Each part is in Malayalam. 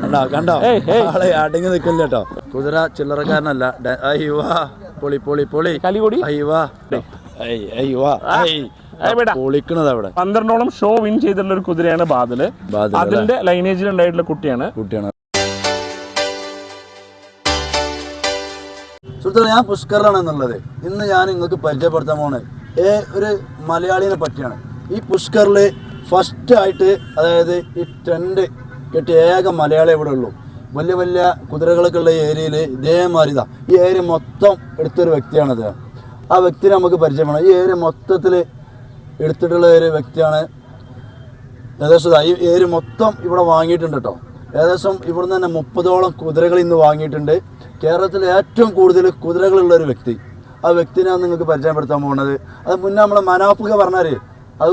കണ്ടോ കണ്ടോ. ആളെ അടങ്ങി നിൽക്കില്ല കേട്ടോ. കുതിര ചില്ലറക്കാരനല്ല. പൊളി പൊളി പൊളി. കലികൂടി. പൊളിക്കണത് അവിടെ പന്ത്രണ്ടോളം ഷോ വിൻ ചെയ്തിട്ടുള്ള ഒരു കുതിരയാണ് ബാദൽ. അതിന്റെ ലൈനേജിൽ ഉണ്ടായിട്ടുള്ള കുട്ടിയാണ്. കുട്ടിയാണ്. സുഹൃത്തുക്കളെ ഞാൻ പുഷ്കറിലാണ് എന്നുള്ളത് ഇന്ന് ഞാൻ നിങ്ങൾക്ക് പരിചയപ്പെടുത്താൻ പോണേ ഏ ഒരു മലയാളിനെ പറ്റിയാണ്. ഈ പുഷ്കറിൽ ഫസ്റ്റ് ആയിട്ട് അതായത് ഈ ട്രെൻഡ് കെട്ടിയ ഏക മലയാളി ഇവിടെ ഉള്ളൂ. വലിയ വലിയ കുതിരകളൊക്കെ ഉള്ള ഏരിയയിൽ ഇതേമാതിരി ഇതാ. ഈ ഏരിയ മൊത്തം എടുത്തൊരു വ്യക്തിയാണ് അദ്ദേഹം ആ വ്യക്തിനെ നമുക്ക് പരിചയപ്പെടണം ഈ ഏരിയ മൊത്തത്തിൽ എടുത്തിട്ടുള്ള ഒരു വ്യക്തിയാണ് ഏകദേശം ഈ ഏരിയ മൊത്തം ഇവിടെ വാങ്ങിയിട്ടുണ്ട് കേട്ടോ. ഏകദേശം ഇവിടുന്ന് തന്നെ മുപ്പതോളം കുതിരകൾ ഇന്ന് വാങ്ങിയിട്ടുണ്ട്. കേരളത്തിൽ ഏറ്റവും കൂടുതൽ കുതിരകളുള്ള ഒരു വ്യക്തി. ആ വ്യക്തിനാണ് നിങ്ങൾക്ക് പരിചയപ്പെടുത്താൻ പോകുന്നത്. അത് മുന്നേ നമ്മളെ മനോപ്പുക പറഞ്ഞാൽ അത്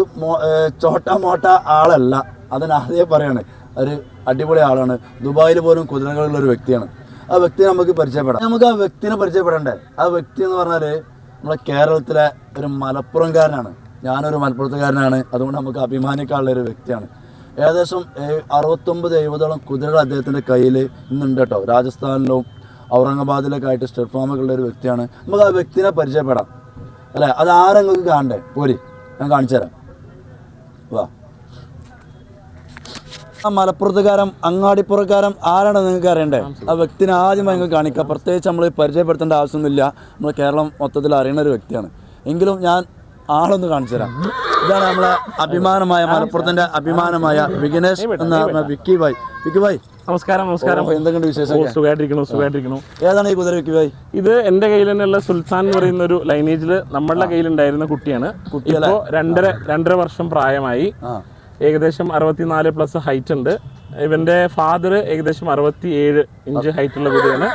ചോട്ട മോട്ട ആളല്ല. അതേ പറയാണ് ഒരു അടിപൊളി ആളാണ്. ദുബായിൽ പോലും കുതിരകളുള്ള ഒരു വ്യക്തിയാണ്. ആ വ്യക്തിയെ നമുക്ക് പരിചയപ്പെടാം. നമുക്ക് ആ വ്യക്തിനെ പരിചയപ്പെടണ്ടേ? ആ വ്യക്തി എന്ന് പറഞ്ഞാൽ നമ്മളെ കേരളത്തിലെ ഒരു മലപ്പുറംകാരനാണ്. ഞാനൊരു മലപ്പുറത്തുകാരനാണ്. അതുകൊണ്ട് നമുക്ക് അഭിമാനിക്കാനുള്ള ഒരു വ്യക്തിയാണ്. ഏകദേശം അറുപത്തൊമ്പത് എഴുപതോളം കുതിരകൾ അദ്ദേഹത്തിന്റെ കയ്യിൽ ഇന്നുണ്ട് കേട്ടോ. രാജസ്ഥാനിലും ഔറംഗാബാദിലൊക്കെ ആയിട്ട് സ്റ്റെഡ് ഫാമൊക്കെ ഉള്ള ഒരു വ്യക്തിയാണ്. നമുക്ക് ആ വ്യക്തിനെ പരിചയപ്പെടാം. അല്ലേ? അത് ആരെങ്ങൾക്ക് കാണണ്ടേ? പോരി. ഞാൻ കാണിച്ചു തരാം. വാ. ആ അങ്ങാടിപ്പുറക്കാരം ആരാണ് നിങ്ങൾക്ക് അറിയണ്ടേ? ആ വ്യക്തിനെ ആദ്യം നിങ്ങൾക്ക് കാണിക്കാം. പ്രത്യേകിച്ച് നമ്മൾ പരിചയപ്പെടുത്തേണ്ട ആവശ്യമൊന്നുമില്ല. നമ്മൾ കേരളം മൊത്തത്തിൽ അറിയുന്ന ഒരു വ്യക്തിയാണ്. എങ്കിലും ഞാൻ ആളൊന്ന് കാണിച്ചു തരാം. ഇതാണ് നമ്മളെ അഭിമാനമായ മലപ്പുറത്തിന്റെ അഭിമാനമായ വിഘ്നേഷ് എന്ന് പറഞ്ഞ വിക്കി ഭായ്. വിക്കി ഭായ്. നമസ്കാരം നമസ്കാരം. എന്തെങ്കിലും വിശേഷം സുഖമായിട്ടിരിക്കണു സുഖമായിട്ടിരിക്കണു ഏതാണ് ഈ കുതിര വിക്കി ഇത് എന്റെ കയ്യിൽ തന്നെയുള്ള സുൽത്താൻ എന്ന് പറയുന്ന ഒരു ലൈനേജിൽ നമ്മളുടെ കയ്യിലുണ്ടായിരുന്ന കുട്ടിയാണ്. കുട്ടി ഇപ്പോ രണ്ടര രണ്ടര വർഷം പ്രായമായി. ഏകദേശം അറുപത്തിനാല് പ്ലസ് ഹൈറ്റ് ഉണ്ട്. ഇവന്റെ ഫാദർ ഏകദേശം അറുപത്തി ഏഴ് ഇഞ്ച് ഹൈറ്റ് ഉള്ള കുതിരയാണ്.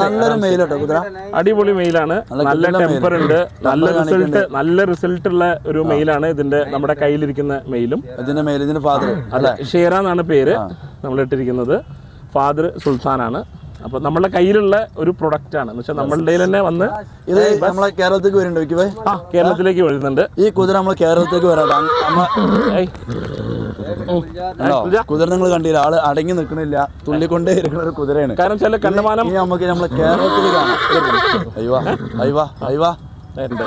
നല്ലൊരു കുതിര. അടിപൊളി മെയിലാണ് നല്ല ടെമ്പർ ഉണ്ട്. നല്ല റിസൾട്ട് നല്ല റിസൾട്ട് ഉള്ള ഒരു മെയിലാണ് ഇതിന്റെ നമ്മുടെ കയ്യിലിരിക്കുന്ന മെയിലും ഇതിന്റെ മെയിൽ ഇതിന്റെ ഫാദർ അതെ. ഷേറ എന്നാണ് പേര് നമ്മൾ ഇട്ടിരിക്കുന്നത്. ഫാദർ സുൽത്താനാണ് അപ്പൊ നമ്മുടെ കയ്യിലുള്ള ഒരു പ്രൊഡക്റ്റ് ആണ്. എന്ന് വെച്ചാൽ നമ്മളുടെ തന്നെ വന്ന് ഇത് നമ്മളെ കേരളത്തിലേക്ക് വരുന്നുണ്ട് ആ കേരളത്തിലേക്ക് വരുന്നുണ്ട്. ഈ കുതിര നമ്മളെ കേരളത്തിലേക്ക് വരാട്ടോ കുതിര. നിങ്ങൾ കണ്ടില്ല. ആൾ അടങ്ങി നിൽക്കണില്ല. തുള്ളിക്കൊണ്ടേ ഇരിക്കുന്ന ഒരു കുതിരയാണ്. കാരണം ചില കണ്ണമാനം നമുക്ക് നമ്മളെ കേരളത്തിൽ കാണാം. അയ്യോ അയ്യോ അയ്യോ. ഉണ്ട്.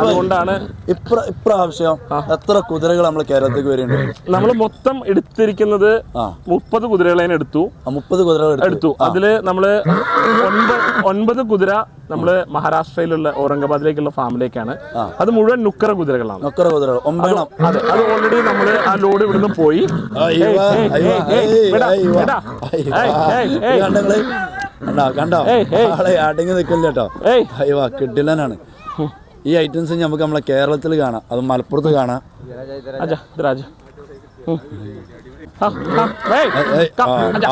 അതുകൊണ്ടാണ് ഇപ്ര ഇപ്രാവശ്യം എത്ര കുതിരകൾ നമ്മൾ കേരളത്തേക്ക് വരുന്നുണ്ട് നമ്മൾ മൊത്തം എടുത്തിരിക്കുന്നത് മുപ്പത് കുതിരകളെ എടുത്തു. മുപ്പത് കുതിരകൾ എടുത്തു. അതിൽ നമ്മൾ ഒൻപത് ഒൻപത് കുതിര നമ്മൾ മഹാരാഷ്ട്രയിലുള്ള ഔറംഗാബാദിലേക്കുള്ള ഫാമിലേക്കാണ്. അത് മുഴുവൻ നുക്കറ കുതിരകളാണ്. നുക്കറ കുതിരകൾ അതെ അത് ഓൾറെഡി നമ്മൾ ആ ലോഡ് ഇവിടുന്ന് പോയി. കണ്ടോ? കണ്ടോ. ആളെ അടങ്ങി നിൽക്കില്ല കേട്ടോ. അയ്യോ കിഡിലനാണ്. ഈ ഐറ്റംസ് നമുക്ക് നമ്മളെ കേരളത്തിൽ കാണാം. അത് മലപ്പുറത്ത് കാണാം.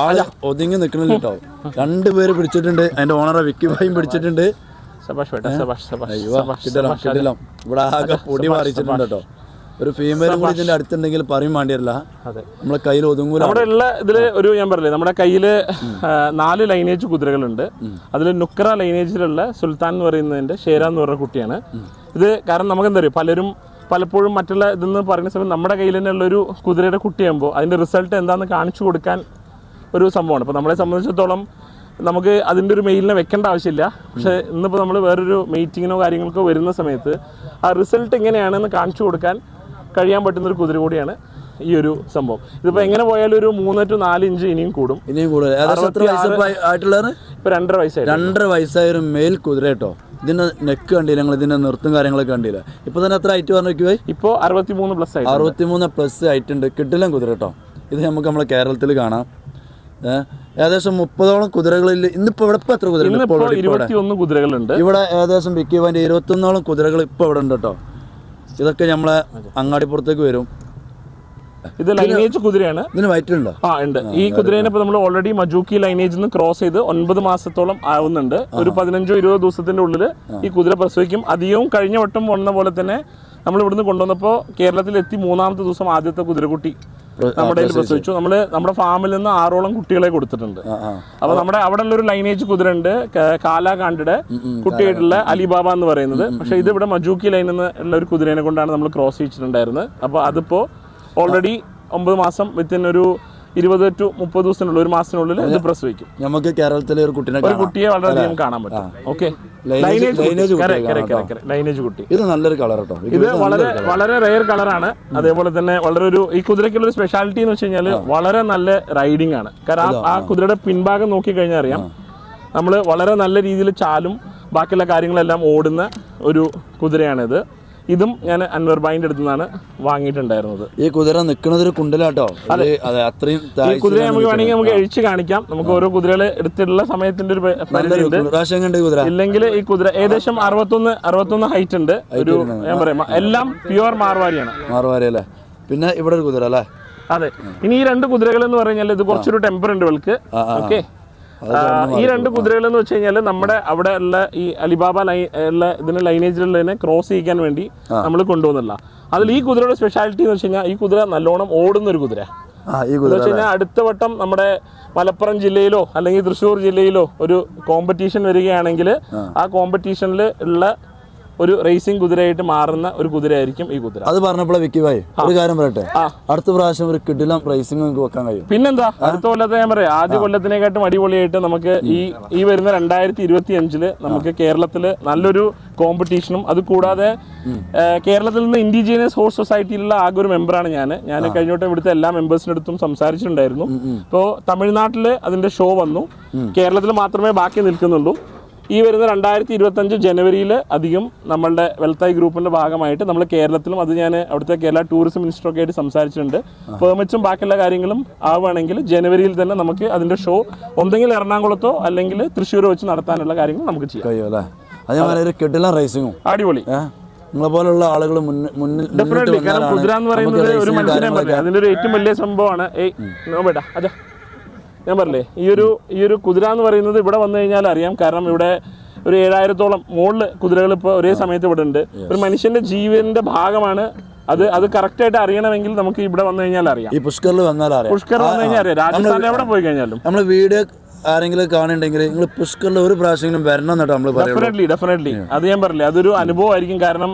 ആൾ ഒതുങ്ങി നിൽക്കണില്ല കേട്ടോ. രണ്ടുപേര് പിടിച്ചിട്ടുണ്ട്. അതിന്റെ ഓണറെ വിക്കി ഭായും പിടിച്ചിട്ടുണ്ട്. കിട്ടില്ല കിട്ടില്ല ഇവിടെ ആകെ പൊടി മാറിച്ചിട്ടുണ്ട് കേട്ടോ. ഒരു ഫീമെയിൽ കൂടി ഇതിന്റെ അടുത്തുണ്ടെങ്കിൽ പറയും വേണ്ടിയല്ല നമ്മളെ കയ്യിൽ ഒതുങ്ങൂല. നമ്മുടെ ഉള്ള ഇതിൽ ഒരു ഞാൻ പറഞ്ഞില്ലേ നമ്മുടെ കയ്യിൽ നാല് ലൈനേജ് കുതിരകളുണ്ട്. അതിൽ നുക്ര ലൈനേജിലുള്ള സുൽത്താൻ എന്ന് പറയുന്നതിന്റെ ഷേര എന്ന് പറയുന്ന കുട്ടിയാണ്. ഇത് കാരണം നമുക്ക് എന്താ പറയുക പലരും പലപ്പോഴും മറ്റുള്ള ഇതെന്ന് പറയുന്ന സമയത്ത് നമ്മുടെ കയ്യിൽ തന്നെയുള്ള ഒരു കുതിരയുടെ കുട്ടിയാകുമ്പോൾ അതിന്റെ റിസൾട്ട് എന്താണെന്ന് കാണിച്ചു കൊടുക്കാൻ ഒരു സംഭവമാണ്. അപ്പോൾ നമ്മളെ സംബന്ധിച്ചിടത്തോളം നമുക്ക് അതിന്റെ ഒരു മെയിലിനെ വെക്കേണ്ട ആവശ്യമില്ല. പക്ഷേ ഇന്നിപ്പോൾ നമ്മൾ വേറൊരു മീറ്റിങ്ങിനോ കാര്യങ്ങൾക്കോ വരുന്ന സമയത്ത് ആ റിസൾട്ട് എങ്ങനെയാണെന്ന് കാണിച്ചു കൊടുക്കാൻ കഴിയാൻ പറ്റുന്ന ഒരു കുതിര കൂടിയാണ് ഈ ഒരു സംഭവം. ഇതിപ്പോ എങ്ങനെ പോയാലും ഒരു മൂന്ന് ടു നാല് ഇഞ്ച് ഇനിയും കൂടും. ഇനിയും കൂടും. രണ്ടര വയസ്സായി രണ്ടര വയസ്സായ ഒരു മേൽ കുതിര കേട്ടോ. ഇതിന്റെ നെക്ക് കണ്ടില്ല? ഞങ്ങൾ ഇതിന്റെ നിർത്തും കാര്യങ്ങളൊക്കെ കണ്ടില്ല? ഇപ്പൊ തന്നെ എത്ര ഹൈറ്റ് പറഞ്ഞു ഇപ്പോൾ അറുപത്തി മൂന്ന് പ്ലസ് ആയിട്ട് അറുപത്തിമൂന്ന് പ്ലസ് ഹൈറ്റ് ഉണ്ട് കിട്ടില്ല കുതിര കേട്ടോ. ഇത് നമുക്ക് നമ്മളെ കേരളത്തിൽ കാണാം. ഏകദേശം മുപ്പതോളം കുതിരകളിൽ ഇന്നിപ്പോ ഇവിടെ ഇപ്പൊ എത്ര കുതിരകൾ കുതിരകളുണ്ട്. ഇവിടെ ഏകദേശം വിക്കി പോയിന്റ് ഇരുപത്തി ഒന്നോളം കുതിരകൾ ഇപ്പൊ ഇവിടെ ഉണ്ട് കേട്ടോ. ഇതൊക്കെ നമ്മളെ അങ്ങാടിപ്പുറത്തേക്ക് വരും. ഇത് ലൈനേജ് കുതിരയാണ്. ഇതിന് വയറ്റുണ്ടോ ആ ഉണ്ട്. ഈ കുതിരേനെ ഇപ്പൊ നമ്മൾ ഓൾറെഡി മജൂക്കി ലൈനേജിൽ നിന്ന് ക്രോസ് ചെയ്ത് ഒൻപത് മാസത്തോളം ആവുന്നുണ്ട്. ഒരു പതിനഞ്ചോ ഇരുപതോ ദിവസത്തിന്റെ ഉള്ളിൽ ഈ കുതിര പ്രസവിക്കും. അധികവും കഴിഞ്ഞ വട്ടം വന്ന പോലെ തന്നെ നമ്മൾ ഇവിടുന്ന് കൊണ്ടുവന്നപ്പോൾ കേരളത്തിൽ എത്തി മൂന്നാമത്തെ ദിവസം ആദ്യത്തെ കുതിരക്കുട്ടി. നമ്മുടെ പ്രസവിച്ചു. നമ്മൾ നമ്മുടെ ഫാമിൽ നിന്ന് ആറോളം കുട്ടികളെ കൊടുത്തിട്ടുണ്ട്. അപ്പൊ നമ്മുടെ അവിടെ ഉള്ള ഒരു ലൈനേജ് കുതിര ഉണ്ട് കാലാകാണ്ടിയുടെ കുട്ടിയായിട്ടുള്ള അലിബാബ എന്ന് പറയുന്നത്. പക്ഷെ ഇത് ഇവിടെ മജൂക്കി ലൈനിൽ നിന്ന് ഉള്ള ഒരു കുതിരേനെ കൊണ്ടാണ് നമ്മൾ ക്രോസ് ചെയ്യിച്ചിട്ടുണ്ടായിരുന്നത്. അപ്പൊ അതിപ്പോ ഓൾറെഡി ഒമ്പത് മാസം വിത്തിൻ ഒരു ഇരുപത് ടു മുപ്പത് ദിവസത്തിനുള്ളിൽ ഒരു മാസത്തിനുള്ളിൽ ഇത് പ്രസവിക്കും. നമുക്ക് കേരളത്തിലെ ഒരു ഒരു കുട്ടിയെ വളരെയധികം കാണാൻ പറ്റും. ഓക്കെ ലൈനേജ് കുട്ടി. ഇത് നല്ലൊരു കളർ കേട്ടോ. ഇത് വളരെ വളരെ റെയർ കളറാണ് അതേപോലെ തന്നെ വളരെ ഒരു ഈ കുതിരയ്ക്കുള്ള ഒരു സ്പെഷ്യാലിറ്റി എന്ന് വെച്ച് കഴിഞ്ഞാൽ വളരെ നല്ല റൈഡിംഗ് ആണ്. കാരണം ആ- ആ കുതിരയുടെ പിൻഭാഗം നോക്കി കഴിഞ്ഞാൽ അറിയാം. നമ്മൾ വളരെ നല്ല രീതിയിൽ ചാലും ബാക്കിയുള്ള കാര്യങ്ങളെല്ലാം ഓടുന്ന ഒരു കുതിരയാണിത്. ഇതും ഞാൻ അൻവർ ബായിന്റെ അടുത്ത് നിന്നാണ് വാങ്ങിയിട്ടുണ്ടായിരുന്നത്. ഈ കുതിര നിൽക്കുന്നത് ഒരു കുണ്ടലാട്ടോ? അതെ. അതെ അത്രയും ഈ കുതിര നമുക്ക്. വേണമെങ്കിൽ നമുക്ക് എഴിച്ച് കാണിക്കാം. നമുക്ക് ഓരോ കുതിരകൾ എടുത്തിട്ടുള്ള സമയത്തിന്റെ ഒരു പ- നല്ലൊരു പരിധിയുണ്ട് കുതിര. ഇല്ലെങ്കിൽ ഈ കുതിര ഏകദേശം അറുപത്തൊന്ന് അറുപത്തൊന്ന് ഹൈറ്റ് ഉണ്ട്. ഒരു ഞാൻ പറയാം. എല്ലാം പ്യുവർ മാർവാരിയാണ്. മാർവാരി അല്ലേ പിന്നെ ഇവിടെ ഒരു കുതിര അല്ലേ? അതെ. ഇനി ഈ രണ്ട് കുതിരകൾ എന്ന് പറഞ്ഞാൽ ഇത് കുറച്ചൊരു ടെമ്പർ ഉണ്ട് ഇവൾക്ക്. ഓക്കെ ഈ രണ്ട് കുതിരകൾ എന്ന് വെച്ച് കഴിഞ്ഞാൽ നമ്മുടെ അവിടെ ഉള്ള ഈ അലിബാബ ലൈ ഉള്ള ഇതിന് ലൈനേജിലുള്ളതിനെ ക്രോസ് ചെയ്യിക്കാൻ വേണ്ടി നമ്മൾ കൊണ്ടുവന്നില്ല അതിൽ ഈ കുതിരയുടെ സ്പെഷ്യാലിറ്റി എന്ന് വെച്ച് കഴിഞ്ഞാൽ ഈ കുതിര നല്ലോണം ഓടുന്ന ഒരു കുതിര. കഴിഞ്ഞാൽ അടുത്ത വട്ടം നമ്മുടെ മലപ്പുറം ജില്ലയിലോ അല്ലെങ്കിൽ തൃശ്ശൂർ ജില്ലയിലോ ഒരു കോമ്പറ്റീഷൻ വരികയാണെങ്കിൽ ആ. കോമ്പറ്റീഷനിൽ ഉള്ള ഒരു റേസിംഗ് കുതിരയായിട്ട് മാറുന്ന ഒരു കുതിരയായിരിക്കും ഈ കുതിര. അത് പറഞ്ഞപ്പോഴേ വിക്കി ഭായി ഒരു കാര്യം പറയട്ടെ? അടുത്ത പ്രാവശ്യം ഒരു കിടിലം റേസിംഗ് നമുക്ക് വെക്കാൻ കഴിയും. പിന്നെന്താ? അടുത്ത കൊല്ലത്തെ ഞാൻ പറയാം. ആദ്യ കൊല്ലത്തിനെക്കാട്ടും അടിപൊളിയായിട്ട് നമുക്ക് ഈ ഈ വരുന്ന രണ്ടായിരത്തി ഇരുപത്തി അഞ്ചിൽ നമുക്ക് കേരളത്തിൽ നല്ലൊരു കോമ്പറ്റീഷനും അത് കൂടാതെ കേരളത്തിൽ നിന്ന് ഇൻഡിജിനിയസ് ഹോഴ്സ് സൊസൈറ്റിയിലുള്ള ആകെ ഒരു മെമ്പറാണ് ഞാൻ ഞാൻ കഴിഞ്ഞോട്ട് ഇവിടുത്തെ എല്ലാ മെമ്പേഴ്സിന്റെ അടുത്തും സംസാരിച്ചിട്ടുണ്ടായിരുന്നു. അപ്പോൾ തമിഴ്നാട്ടിൽ അതിന്റെ ഷോ വന്നു. കേരളത്തിൽ മാത്രമേ ബാക്കി നിൽക്കുന്നുള്ളൂ. ഈ വരുന്ന രണ്ടായിരത്തി ഇരുപത്തഞ്ച് ജനുവരിയിൽ അധികം നമ്മളുടെ വെൽത്തായി ഗ്രൂപ്പിന്റെ ഭാഗമായിട്ട് നമ്മൾ കേരളത്തിലും അത് ഞാൻ അവിടുത്തെ കേരള ടൂറിസം മിനിസ്റ്ററൊക്കെ ആയിട്ട് സംസാരിച്ചിട്ടുണ്ട്. പെർമിറ്റും ബാക്കിയുള്ള കാര്യങ്ങളും ആവുകയാണെങ്കിൽ ജനുവരിയിൽ തന്നെ നമുക്ക് അതിന്റെ ഷോ ഒന്നെങ്കിൽ എറണാകുളത്തോ അല്ലെങ്കിൽ തൃശ്ശൂരോ വെച്ച് നടത്താനുള്ള കാര്യങ്ങൾ നമുക്ക് ചെയ്യാം. കഴിയും അല്ലേ? അതേമാതിരി ഒരു റേസിങ്ങും അടിപൊളി. നിങ്ങളെ പോലുള്ള ആളുകൾ മുന്നിൽ ഡെഫിനറ്റ്ലി കാരണം കുതിര എന്ന് പറയുന്നത് ഒരു മനുഷ്യനെ ഒരു ഏറ്റവും വലിയ സംഭവമാണ്. ഏയ് നോ ബേട്ടാ അതെ ഞാൻ പറഞ്ഞില്ലേ ഈ ഒരു ഈ ഒരു കുതിര എന്ന് പറയുന്നത് ഇവിടെ വന്നു കഴിഞ്ഞാൽ അറിയാം. കാരണം ഇവിടെ ഒരു ഏഴായിരത്തോളം മുകളിൽ കുതിരകൾ ഇപ്പോൾ ഒരേ സമയത്ത് ഇവിടെ ഉണ്ട്. ഒരു മനുഷ്യന്റെ ജീവന്റെ ഭാഗമാണ് അത് അത് കറക്റ്റ് ആയിട്ട് അറിയണമെങ്കിൽ നമുക്ക് ഇവിടെ വന്നു കഴിഞ്ഞാൽ അറിയാം. ഈ പുഷ്കറിൽ വന്നാൽ അറിയാം. പുഷ്കർ വന്നു കഴിഞ്ഞാൽ അറിയാം. രാജസ്ഥാനിൽ എവിടെ പോയി കഴിഞ്ഞാലും. നമ്മൾ വീഡിയോ ആരെങ്കിലും കാണുന്നുണ്ടെങ്കിൽ നിങ്ങൾ പുഷ്കറിൽ ഒരു പ്രാവശ്യമെങ്കിലും വരണം എന്നിട്ട് നമ്മൾ ഡെഫിനറ്റ്ലി ഡെഫിനറ്റ്ലി അത് ഞാൻ പറഞ്ഞില്ലേ അതൊരു അനുഭവമായിരിക്കും. കാരണം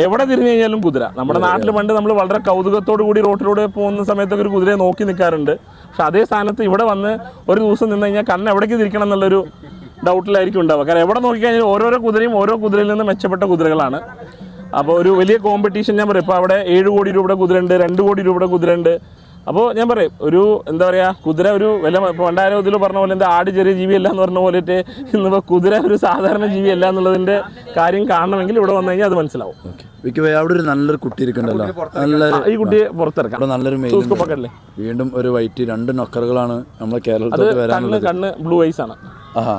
എവിടെ തിരിഞ്ഞു കഴിഞ്ഞാലും കുതിര. നമ്മുടെ നാട്ടിൽ പണ്ട് നമ്മൾ വളരെ കൗതുകത്തോടു കൂടി റോട്ടിലൂടെ പോകുന്ന സമയത്തൊക്കെ ഒരു കുതിരയെ നോക്കി നിൽക്കാറുണ്ട് പക്ഷെ അതേ സ്ഥാനത്ത് ഇവിടെ വന്ന് ഒരു ദിവസം നിന്ന് കഴിഞ്ഞാൽ കണ്ണ് എവിടേക്ക് തിരിക്കണം എന്നുള്ളൊരു ഡൗട്ടിലായിരിക്കും ഉണ്ടാവുക. കാരണം എവിടെ നോക്കിക്കഴിഞ്ഞാൽ ഓരോരോ കുതിരയും ഓരോ കുതിരയിൽ നിന്ന് മെച്ചപ്പെട്ട കുതിരകളാണ്. അപ്പോൾ ഒരു വലിയ കോമ്പറ്റീഷൻ ഞാൻ പറയും. ഇപ്പോൾ അവിടെ ഏഴ് കോടി രൂപയുടെ കുതിരയുണ്ട് രണ്ട് കോടി രൂപയുടെ കുതിരയുണ്ട്. അപ്പോൾ ഞാൻ പറയും ഒരു എന്താ പറയുക കുതിര ഒരു വില ഇപ്പോൾ രണ്ടായിരം ഇതിൽ പറഞ്ഞ പോലെ എന്താ ആട് ചെറിയ ജീവിയല്ല എന്ന് പറഞ്ഞ പോലെ ഇന്നിപ്പോൾ കുതിര ഒരു സാധാരണ ജീവിയല്ല എന്നുള്ളതിന്റെ കാര്യം കാണണമെങ്കിൽ ഇവിടെ വന്നു കഴിഞ്ഞാൽ അത് മനസ്സിലാവും. അവിടെ ഒരു നല്ലൊരു കുട്ടി ഇരിക്കണ്ടല്ലോ നല്ലൊരു ഈ കുട്ടിയെ പുറത്തിറക്കാം. നല്ലൊരു മെയിൽ വീണ്ടും ഒരു വൈറ്റ് രണ്ട് നൊക്കറുകളാണ് നമ്മളെ കേരളത്തിൽ വരാനുള്ളത് കണ്ണ് ബ്ലൂ ഐസ് ആണ്. ആഹാ.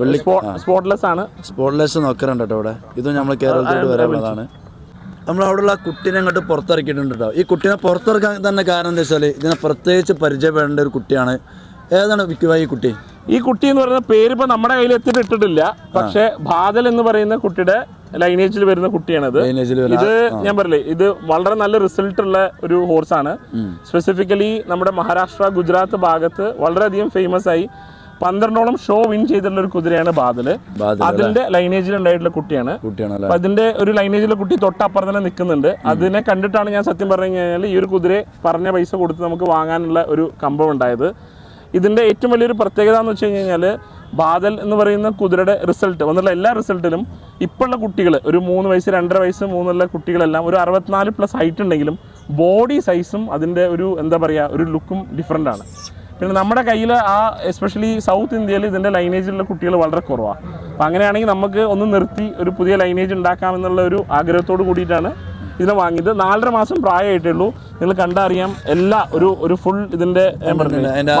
വെള്ളി സ്പോട്ട്ലെസ് ആണ്. സ്പോട്ട്ലെസ് നോക്കറുണ്ട് കേട്ടോ ഇവിടെ? ഇതും നമ്മൾ കേരളത്തിലോട്ട് വരാനുള്ളതാണ് നമ്മൾ അവിടെയുള്ള കുട്ടിനെ അങ്ങോട്ട് പുറത്തിറക്കിയിട്ടുണ്ട് കേട്ടോ ഈ കുട്ടീനെ പുറത്തിറക്കാൻ തന്നെ കാരണം എന്താ വെച്ചാൽ ഇതിനെ പ്രത്യേകിച്ച് പരിചയപ്പെടേണ്ട ഒരു കുട്ടിയാണ്. ഏതാണ് വിക്കുവായി ഈ കുട്ടി? ഈ കുട്ടി എന്ന് പറയുന്ന പേര് ഇപ്പൊ നമ്മുടെ കയ്യിൽ എത്തിയിട്ട് ഇട്ടിട്ടില്ല. പക്ഷെ ബാദൽ എന്ന് പറയുന്ന കുട്ടിയുടെ ലൈനേജിൽ വരുന്ന കുട്ടിയാണ് ഇത് ഞാൻ പറയില്ലേ ഇത് വളരെ നല്ല റിസൾട്ട് ഉള്ള ഒരു ഹോഴ്സാണ് സ്പെസിഫിക്കലി നമ്മുടെ മഹാരാഷ്ട്ര ഗുജറാത്ത് ഭാഗത്ത് വളരെയധികം ഫേമസ് ആയി. പന്ത്രണ്ടോളം ഷോ വിൻ ചെയ്തിട്ടുള്ള ഒരു കുതിരയാണ് ബാദൽ. ബാദൽ അതിന്റെ ലൈനേജിൽ ഉണ്ടായിട്ടുള്ള കുട്ടിയാണ്. അതിന്റെ ഒരു ലൈനേജിലെ കുട്ടി തൊട്ടപ്പുറം തന്നെ നിൽക്കുന്നുണ്ട് അതിനെ കണ്ടിട്ടാണ് ഞാൻ സത്യം പറഞ്ഞു കഴിഞ്ഞാൽ ഈ ഒരു കുതിരയെ പറഞ്ഞ പൈസ കൊടുത്ത് നമുക്ക് വാങ്ങാനുള്ള ഒരു കമ്പം ഉണ്ടായത്. ഇതിന്റെ ഏറ്റവും വലിയൊരു പ്രത്യേകത എന്ന് വെച്ച് കഴിഞ്ഞാൽ ബാദൽ എന്ന് പറയുന്ന കുതിരയുടെ റിസൾട്ട് വന്നുള്ള എല്ലാ റിസൾട്ടിലും ഇപ്പോഴുള്ള കുട്ടികൾ ഒരു മൂന്ന് വയസ്സ് രണ്ടര വയസ്സ് മൂന്നുള്ള കുട്ടികളെല്ലാം ഒരു അറുപത്തിനാല് പ്ലസ് ഹൈറ്റ് ഉണ്ടെങ്കിലും ബോഡി സൈസും അതിന്റെ ഒരു എന്താ പറയുക ഒരു ലുക്കും ഡിഫറെന്റ് ആണ്. പിന്നെ നമ്മുടെ കയ്യിൽ ആ എസ്പെഷ്യലി സൗത്ത് ഇന്ത്യയിൽ ഇതിന്റെ ലൈനേജിലുള്ള കുട്ടികൾ വളരെ കുറവാണ് അപ്പം അങ്ങനെയാണെങ്കിൽ നമുക്ക് ഒന്ന് നിർത്തി ഒരു പുതിയ ലൈനേജ് ഉണ്ടാക്കാമെന്നുള്ള ഒരു ആഗ്രഹത്തോട് കൂടിയിട്ടാണ് ഇതിനെ വാങ്ങിയത്. നാലര മാസം പ്രായമായിട്ടേ ഉള്ളൂ നിങ്ങൾ കണ്ടറിയാം എല്ലാ ഒരു ഒരു ഫുൾ ഇതിന്റെ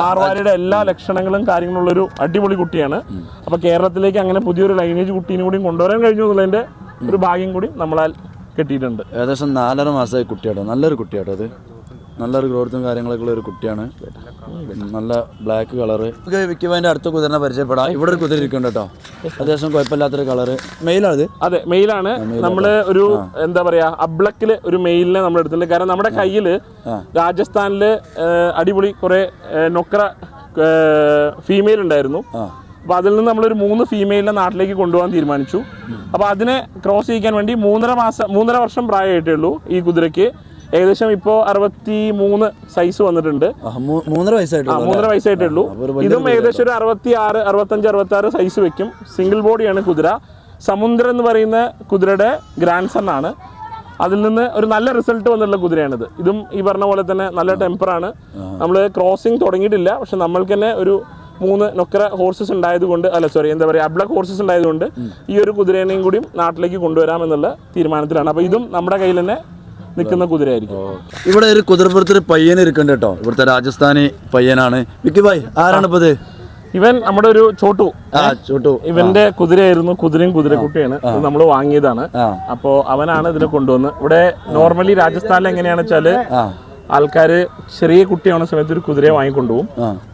മാർവാരിയുടെ എല്ലാ ലക്ഷണങ്ങളും കാര്യങ്ങളുള്ള ഒരു അടിപൊളി കുട്ടിയാണ്. അപ്പോൾ കേരളത്തിലേക്ക് അങ്ങനെ പുതിയൊരു ലൈനേജ് കുട്ടീനെ കൂടി കൊണ്ടുവരാൻ കഴിഞ്ഞു എന്നുള്ളതിന്റെ ഒരു ഭാഗ്യം കൂടി നമ്മളാൽ കിട്ടിയിട്ടുണ്ട്. ഏകദേശം നാലര മാസമായി കുട്ടിയാട്ടോ. നല്ലൊരു കുട്ടിയാട്ടോ അത്. നല്ലൊരു ഗ്രോത്തും കാര്യങ്ങളൊക്കെ ഉള്ള ഒരു കുട്ടിയാണ്. നല്ല ബ്ലാക്ക് കളറ് വിക്കുവാന്റെ അടുത്ത കുതിരനെ പരിചയപ്പെടാം. ഇവിടെ ഒരു കുതിര ഇരിക്കുന്നുണ്ട് കേട്ടോ. അത്യാവശ്യം കുഴപ്പമില്ലാത്തൊരു കളറ് മെയിലാണ് അതെ മെയിലാണ് നമ്മൾ ഒരു എന്താ പറയാ അബ്ലക്കിൽ ഒരു മെയിലിനെ നമ്മൾ എടുത്തിട്ടുണ്ട്. കാരണം നമ്മുടെ കയ്യിൽ രാജസ്ഥാനിൽ അടിപൊളി കുറെ നൊക്കറ നൊക്ര ഫീമെയിൽ ഉണ്ടായിരുന്നു. അപ്പൊ അതിൽ നിന്ന് നമ്മളൊരു മൂന്ന് ഫീമെയിലിനെ നാട്ടിലേക്ക് കൊണ്ടുപോകാൻ തീരുമാനിച്ചു. അപ്പൊ അതിനെ ക്രോസ് ചെയ്യിക്കാൻ വേണ്ടി മൂന്നര മാസം മൂന്നര വർഷം പ്രായമായിട്ടേ ഉള്ളൂ ഈ കുതിരയ്ക്ക്. ഏകദേശം ഇപ്പോ അറുപത്തി മൂന്ന് സൈസ് വന്നിട്ടുണ്ട് മൂന്നര വയസ്സായിട്ട് വയസ്സായിട്ടുള്ളൂ മൂന്നര വയസ്സായിട്ടേ ഉള്ളൂ ആ, ഒരു വലിയ ഇതും ഏകദേശം ഒരു അറുപത്തി ആറ് അറുപത്തഞ്ച് അറുപത്തി ആറ് സൈസ് വെക്കും സിംഗിൾ ബോഡിയാണ് കുതിര. സമുദ്രം എന്ന് പറയുന്ന കുതിരയുടെ ഗ്രാൻഡ് സൺ ആണ്. അതിൽ നിന്ന് ഒരു നല്ല റിസൾട്ട് വന്നിട്ടുള്ള കുതിരയാണിത്. ഇതും ഈ പറഞ്ഞ പോലെ തന്നെ നല്ല ടെമ്പറാണ് നമ്മൾ ക്രോസിംഗ് തുടങ്ങിയിട്ടില്ല. പക്ഷെ നമ്മൾക്ക് തന്നെ ഒരു മൂന്ന് നൊക്കര ഹോർസസ് ഉണ്ടായതുകൊണ്ട് അല്ല സോറി എന്താ പറയുക അബ്ലക് ഹോർസസ് ഉണ്ടായതുകൊണ്ട് ഈ ഒരു കുതിരേനെയും കൂടി നാട്ടിലേക്ക് കൊണ്ടുവരാം എന്നുള്ള തീരുമാനത്തിലാണ്. അപ്പോൾ ഇതും നമ്മുടെ കയ്യിൽ തന്നെ നിൽക്കുന്ന കുതിരയായിരിക്കും. ഇവിടെ ഒരു കുതിരപ്പുറത്ത് ഒരു പയ്യൻ ഇരിക്കുന്നുണ്ട് കേട്ടോ ഇവിടുത്തെ രാജസ്ഥാനി പയ്യനാണ്. വിക്കി ഭായ് ആരാണ് ഇപ്പൊ ഇത് ഇവൻ നമ്മുടെ ഒരു ചോട്ടു. ആ ചോട്ടു. ഇവന്റെ കുതിരയായിരുന്നു കുതിരയും കുതിരക്കുട്ടിയാണ്. നമ്മൾ വാങ്ങിയതാണ്. അപ്പോ അവനാണ് ഇതിനെ കൊണ്ടുവന്ന്. ഇവിടെ നോർമലി രാജസ്ഥാനിൽ എങ്ങനെയാണെന്ന് വെച്ചാൽ ആൾക്കാര് ചെറിയ കുട്ടിയാവുന്ന സമയത്ത് ഒരു കുതിരയെ വാങ്ങിക്കൊണ്ടുപോകും.